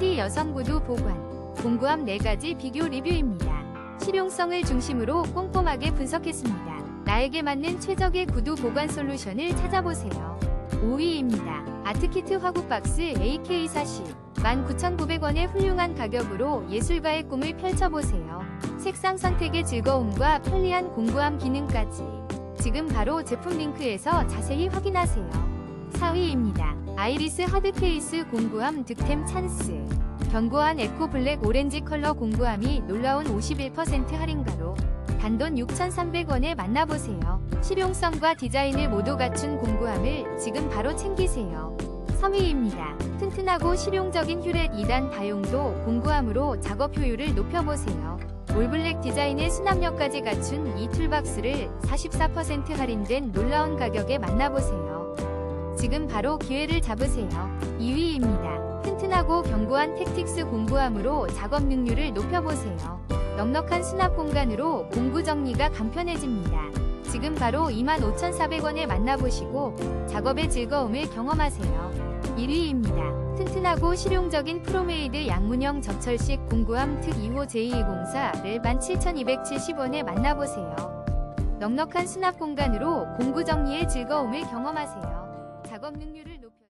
트렌디 여성 구두 보관, 공구함 4가지 비교 리뷰입니다. 실용성을 중심으로 꼼꼼하게 분석했습니다. 나에게 맞는 최적의 구두 보관 솔루션을 찾아보세요. 5위입니다. 아트키트 화구 박스 AK40 19,900원의 훌륭한 가격으로 예술가의 꿈을 펼쳐보세요. 색상 선택의 즐거움과 편리한 공구함 기능까지 지금 바로 제품 링크에서 자세히 확인하세요. 4위입니다. 아이리스 하드 케이스 공구함 득템 찬스 견고한 에코 블랙 오렌지 컬러 공구함이 놀라운 51% 할인가로 단돈 6,300원에 만나보세요. 실용성과 디자인을 모두 갖춘 공구함을 지금 바로 챙기세요. 3위입니다. 튼튼하고 실용적인 휴렛 2단 다용도 공구함으로 작업 효율을 높여보세요. 올블랙 디자인의 수납력까지 갖춘 이 툴박스를 44% 할인된 놀라운 가격에 만나보세요. 지금 바로 기회를 잡으세요. 2위입니다. 튼튼하고 견고한 택틱스 공구함으로 작업 능률을 높여보세요. 넉넉한 수납 공간으로 공구 정리가 간편해집니다. 지금 바로 25,400원에 만나보시고 작업의 즐거움을 경험하세요. 1위입니다. 튼튼하고 실용적인 프로메이드 양문형 적철식 공구함 특 2호 제204를 17,270원에 만나보세요. 넉넉한 수납 공간으로 공구 정리의 즐거움을 경험하세요. 작업 능률을 높여